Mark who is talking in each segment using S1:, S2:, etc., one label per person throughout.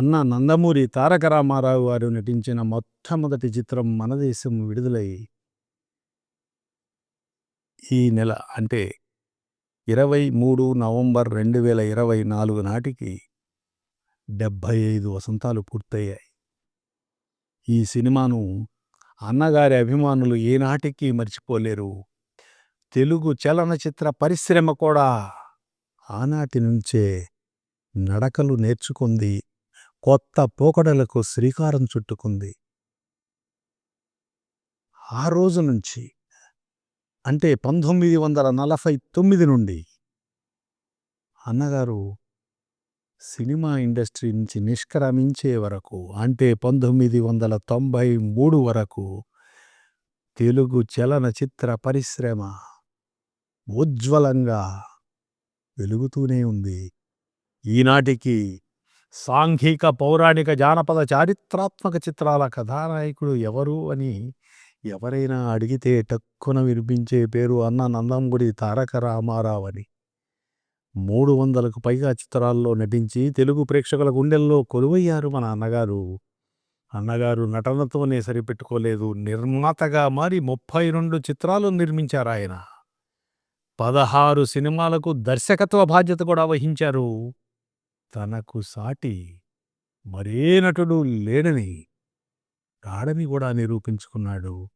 S1: అన్న నందమూరి తారక రామారావు గారు నటించిన మొట్టమొదటి చిత్రం మన దేశం విడుదలై ఈ నెల అంటే ఇరవై మూడు నవంబర్ రెండు వేల ఇరవై నాలుగు నాటికి డెబ్భై ఐదు వసంతాలు పూర్తయ్యాయి. ఈ సినిమాను అన్నగారి అభిమానులు ఏనాటికి మర్చిపోలేరు. తెలుగు చలనచిత్ర పరిశ్రమ కూడా ఆనాటి నుంచే నడకలు నేర్చుకుంది కొత్త పోకడలకు శ్రీకారం చుట్టుకుంది. ఆ రోజు నుంచి అంటే పంతొమ్మిది వందల నలభై తొమ్మిది నుండి అన్నగారు సినిమా ఇండస్ట్రీ నుంచి నిష్క్రమించే వరకు అంటే పంతొమ్మిది వందల తొంభై మూడు వరకు తెలుగు చలనచిత్ర పరిశ్రమ ఉజ్వలంగా వెలుగుతూనే ఉంది. ఈనాటికి సాంఘిక పౌరాణిక జానపద చారిత్రాత్మక చిత్రాల కథానాయకుడు ఎవరు అని ఎవరైనా అడిగితే టక్కున వినిపించే పేరు అన్న నందంగుడి తారక రామారావు అని. మూడు వందలకు పైగా చిత్రాల్లో నటించి తెలుగు ప్రేక్షకుల గుండెల్లో కొలువయ్యారు మన అన్నగారు అన్నగారు నటనతోనే సరిపెట్టుకోలేదు. నిర్మాతగా మారి ముప్పై రెండు చిత్రాలు నిర్మించారు ఆయన పదహారు సినిమాలకు దర్శకత్వ బాధ్యత కూడా వహించారు. తనకు సాటి మరే నటుడు లేడని కాడని కూడా నిరూపించుకున్నాడు.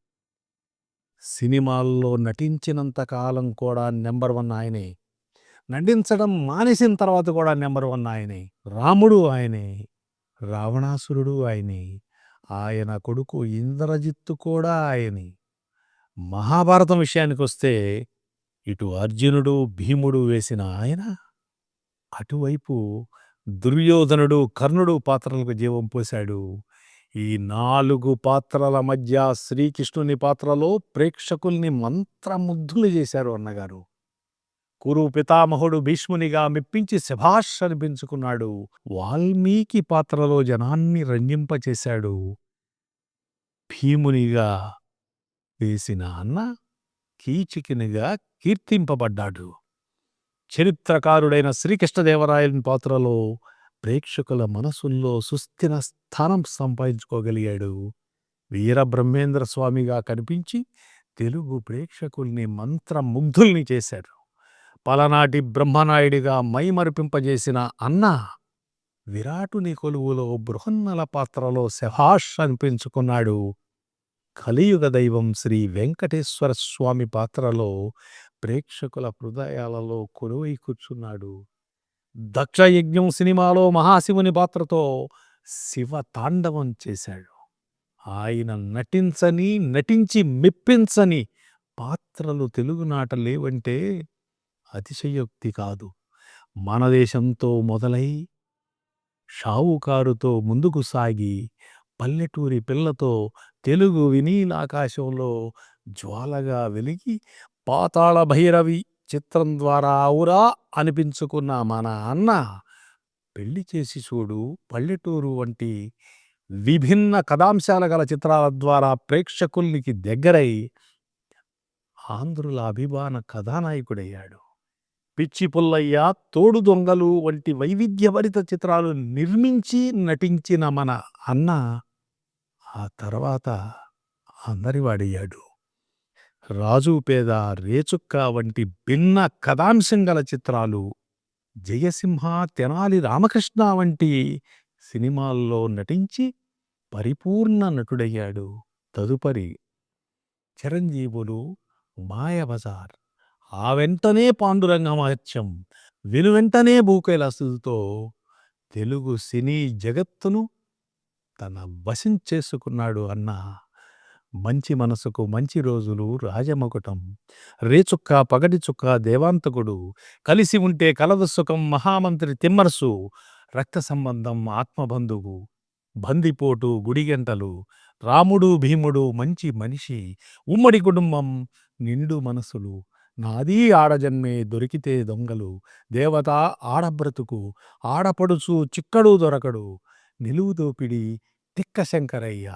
S1: సినిమాల్లో నటించినంత కాలం కూడా నెంబర్ వన్ ఆయనే. నటించడం మానేసిన తర్వాత కూడా నెంబర్ వన్ ఆయనే. రాముడు ఆయనే. రావణాసురుడు ఆయనే. ఆయన కొడుకు ఇంద్రజిత్తు కూడా ఆయనే. మహాభారతం విషయానికి వస్తే ఇటు అర్జునుడు భీముడు వేసిన ఆయన అటువైపు దుర్యోధనుడు కర్ణుడు పాత్రలకు జీవం పోశాడు. ఈ నాలుగు పాత్రల మధ్య శ్రీకృష్ణుని పాత్రలో ప్రేక్షకుల్ని మంత్రముగ్ధులు చేశారు అన్నగారు. కురు పితామహుడు భీష్మునిగా మెప్పించి శభాష్ అనిపించుకున్నాడు. వాల్మీకి పాత్రలో జనాన్ని రంజింపచేశాడు. భీమునిగా వేసిన అన్న కీచికినిగా కీర్తింపబడ్డాడు. చరిత్రకారుడైన శ్రీకృష్ణదేవరాయని పాత్రలో ప్రేక్షకుల మనసుల్లో సుస్థిర స్థానం సంపాదించుకోగలిగాడు. వీరబ్రహ్మేంద్ర స్వామిగా కనిపించి తెలుగు ప్రేక్షకుల్ని మంత్రముగ్ధుల్ని చేశాడు. పలనాటి బ్రహ్మనాయుడిగా మైమరిపింపజేసిన అన్న విరాటుని కొలువులో బృహన్నల పాత్రలో శభాష్ అనిపించుకున్నాడు. కలియుగ దైవం శ్రీ వెంకటేశ్వర స్వామి పాత్రలో ప్రేక్షకుల హృదయాలలో కొలువై కూర్చున్నాడు. దక్షయజ్ఞం సినిమాలో మహాశివుని పాత్రతో శివ తాండవం చేశాడు. ఆయన నటించని నటించి మెప్పించని పాత్రలు తెలుగునాట లేవంటే అతిశయోక్తి కాదు. మన దేశంతో మొదలై షావుకారుతో ముందుకు సాగి పల్లెటూరి పిల్లతో తెలుగు వినీలాకాశంలో జ్వాలగా వెలిగి పాతాళ భైరవి చిత్రం ద్వారా ఔరా అనిపించుకున్న మన అన్న పెళ్ళి చేసి చూడు పల్లెటూరు వంటి విభిన్న కథాంశాల గల చిత్రాల ద్వారా ప్రేక్షకుల్నికి దగ్గరై ఆంధ్రుల అభిమాన కథానాయకుడయ్యాడు. పిచ్చి పుల్లయ్య తోడు దొంగలు వంటి వైవిధ్యభరిత చిత్రాలు నిర్మించి నటించిన మన అన్న ఆ తర్వాత అందరివాడయ్యాడు. రాజు పేద రేచుక్క వంటి భిన్న కథాంశం గల చిత్రాలు జయసింహ తెనాలి రామకృష్ణ వంటి సినిమాల్లో నటించి పరిపూర్ణ నటుడయ్యాడు తదుపరి చిరంజీవులు మాయబజార్. ఆ వెంటనే పాండురంగ మహత్యం వెనువెంటనే భూకైలాసుతో తెలుగు సినీ జగత్తును తన వశం చేసుకున్నాడు అన్న మంచి మనసుకు మంచి రోజులు రాజమొకటం రేచుక్క పగటి చుక్క దేవాంతకుడు కలిసి ఉంటే కలదు సుఖం మహామంత్రి తిమ్మరసు రక్త సంబంధం ఆత్మబంధువు బందిపోటు గుడిగంటలు రాముడు భీముడు మంచి మనిషి ఉమ్మడి కుటుంబం నిండు మనసులు నాదీ ఆడజన్మే దొరికితే దొంగలు దేవత ఆడబ్రతుకు ఆడపడుచు చిక్కడు దొరకడు నిలువు దోపిడి తిక్క శంకరయ్య.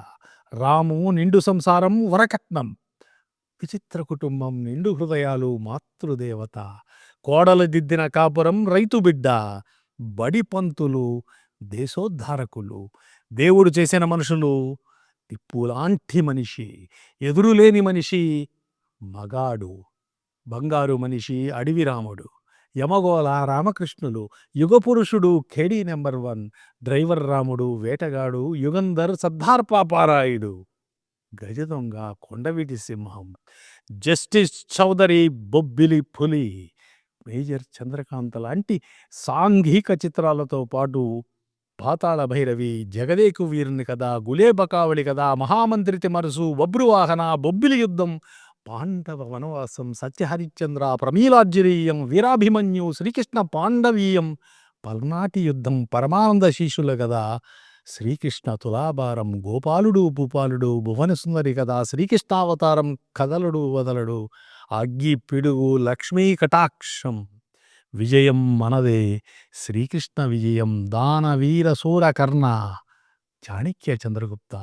S1: రాము నిండు సంసారం వరకట్నం. విచిత్ర కుటుంబం నిండు హృదయాలు మాతృదేవత. కోడలు దిద్దిన కాపురం రైతు బిడ్డ. బడి పంతులు దేశోద్ధారకులు. దేవుడు చేసిన మనుషులు తిప్పులాంటి మనిషి. ఎదురులేని మనిషి మగాడు. బంగారు మనిషి Adavi Ramudu. Yamagola Ramakrishnulu Yugapurushudu Khaidi number one driver Ramudu Vetagadu Yugandhar Sardar Paparayudu. గజదొంగ కొండవీటి సింహం జస్టిస్ చౌదరి బొబ్బిలి పులి మేజర్ చంద్రకాంత లాంటి సాంఘిక చిత్రాలతో పాటు పాతాళ భైరవి జగదేకు వీరుని కదా గులేబకావళి కదా మహామంత్రి తిమరుసు బబ్రువాహన బొబ్బిలి యుద్ధం పాండవ వనవాసం సత్యహరిశ్చంద్ర ప్రమీలార్జునీయం వీరాభిమన్యు శ్రీకృష్ణ పాండవీయం పల్నాటి యుద్ధం పరమానంద శిష్యులు కదా శ్రీకృష్ణ తులాభారం గోపాలుడు భూపాలుడు భువనసుందరి కదా శ్రీకృష్ణావతారం కదలడు వదలడు అగ్గి పిడుగు లక్ష్మీ కటాక్షం విజయం మనదే శ్రీకృష్ణ విజయం దానవీర సూరకర్ణ. చాణక్య చంద్రగుప్త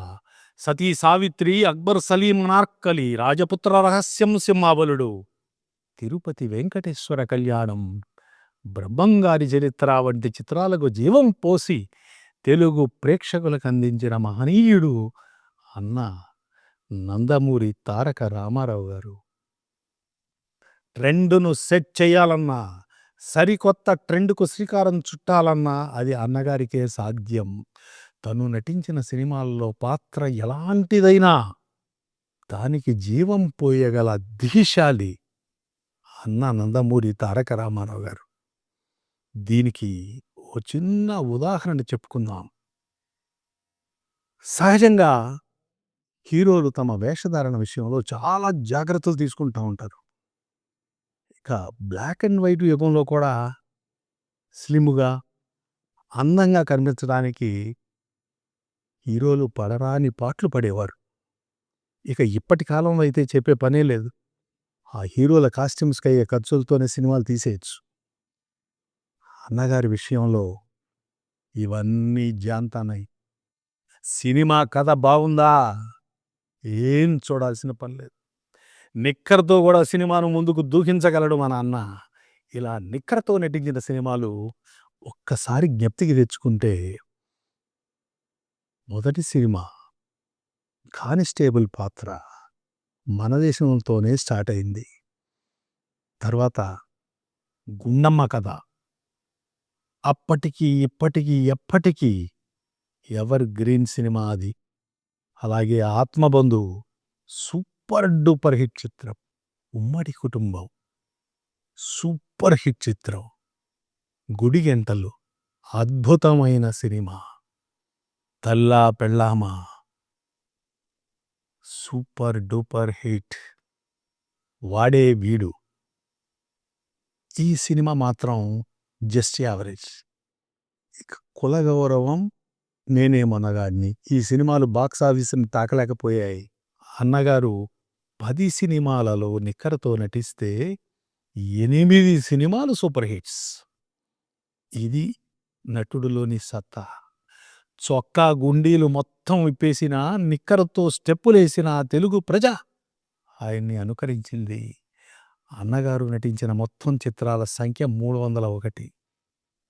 S1: సతీ సావిత్రి అక్బర్ సలీం నార్కలి రాజపుత్ర రహస్యం సింహాబలుడు తిరుపతి వెంకటేశ్వర కళ్యాణం బ్రహ్మంగారి చరిత్ర వంటి చిత్రాలకు జీవం పోసి తెలుగు ప్రేక్షకులకు అందించిన మహనీయుడు అన్న నందమూరి తారక రామారావు గారు. ట్రెండును సెట్ చేయాలన్నా సరికొత్త ట్రెండ్కు శ్రీకారం చుట్టాలన్నా అది అన్నగారికే సాధ్యం. తను నటించిన సినిమాల్లో పాత్ర ఎలాంటిదైనా దానికి జీవం పోయగల ధీశాలి అన్న నందమూరి తారక రామారావు గారు. దీనికి ఓ చిన్న ఉదాహరణ చెప్పుకుందాం. సహజంగా హీరోలు తమ వేషధారణ విషయంలో చాలా జాగ్రత్తలు తీసుకుంటూ ఉంటారు. ఇక బ్లాక్ అండ్ వైట్ యుగంలో కూడా స్లిమ్గా అందంగా కనిపించడానికి హీరోలు పడరాని పాటలు పడేవారు. ఇక ఇప్పటి కాలంలో అయితే చెప్పే పనే లేదు. ఆ హీరోల కాస్ట్యూమ్స్కి అయ్యే ఖర్చులతోనే సినిమాలు తీసేయచ్చు. అన్నగారి విషయంలో ఇవన్నీ జాంతానాయి సినిమా కథ బాగుందా? ఏం చూడాల్సిన పని లేదు. నిక్కర్తో కూడా సినిమాను ముందుకు దూకించగలడు మన అన్న ఇలా నిక్కర్తో నటించిన సినిమాలు ఒక్కసారి జ్ఞప్తికి తెచ్చుకుంటే మొదటి సినిమా. కానిస్టేబుల్ పాత్ర మన దేశంతోనే స్టార్ట్ అయింది. తర్వాత గుండమ్మ కథ. అప్పటికి ఇప్పటికీ ఎప్పటికీ ఎవర్ గ్రీన్ సినిమా అది. అలాగే ఆత్మబంధు సూపర్ డూపర్ హిట్ చిత్రం. ఉమ్మడి కుటుంబం. సూపర్ హిట్ చిత్రం. గుడిగెంటలు అద్భుతమైన cinema. Thalla Pellama? Super duper hit. Vade Veedu. ఈ సినిమా మాత్రం జస్ట్ యావరేజ్. ఇక కుల గౌరవం నేనేమనగాడిని. ఈ సినిమాలు బాక్సాఫీస్ని తాకలేకపోయాయి. అన్నగారు పది సినిమాలలో నిక్కరతో నటిస్తే ఎనిమిది సినిమాలు సూపర్ హిట్స్. ఇది నటుడులోని సత్తా. చొక్కా గుండీలు మొత్తం విప్పేసిన నిక్కరతో స్టెప్పులేసిన తెలుగు ప్రజ ఆయన్ని అనుకరించింది. అన్నగారు నటించిన మొత్తం చిత్రాల సంఖ్య మూడు వందల ఒకటి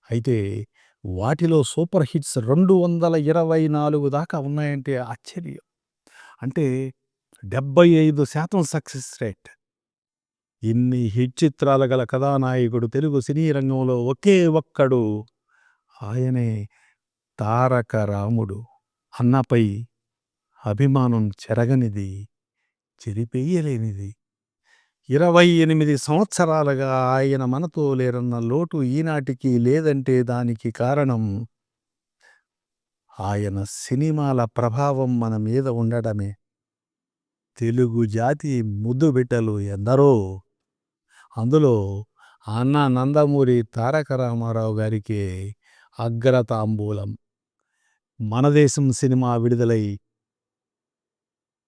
S1: అయితే వాటిలో సూపర్ హిట్స్ రెండు వందల ఇరవై నాలుగు దాకా ఉన్నాయంటే ఆశ్చర్యం. అంటే డెబ్బై ఐదు శాతం సక్సెస్ రేట్. ఇన్ని హిట్ చిత్రాలు గల కథానాయకుడు తెలుగు సినీ రంగంలో ఒకే ఒక్కడు. ఆయనే తారక రాముడు అన్నపై అభిమానం చెరగనిది చెరిపెయ్యలేనిది ఇరవై ఎనిమిది సంవత్సరాలుగా ఆయన మనతో లేరన్న లోటు ఈనాటికి లేదంటే దానికి కారణం ఆయన సినిమాల ప్రభావం మన మీద ఉండడమే. తెలుగు జాతి ముద్దు బిడ్డలు ఎందరో. అందులో అన్న నందమూరి తారక రామారావు గారికి అగ్రతాంబూలం. మన దేశం సినిమా విడుదలై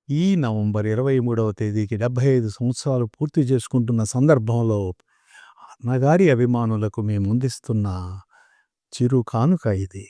S1: ఈ నవంబర్ ఇరవై మూడవ తేదీకి డెబ్భై ఐదు సంవత్సరాలు పూర్తి చేసుకుంటున్న సందర్భంలో అన్నగారి అభిమానులకు మేము అందిస్తున్న చిరు కానుక ఇది.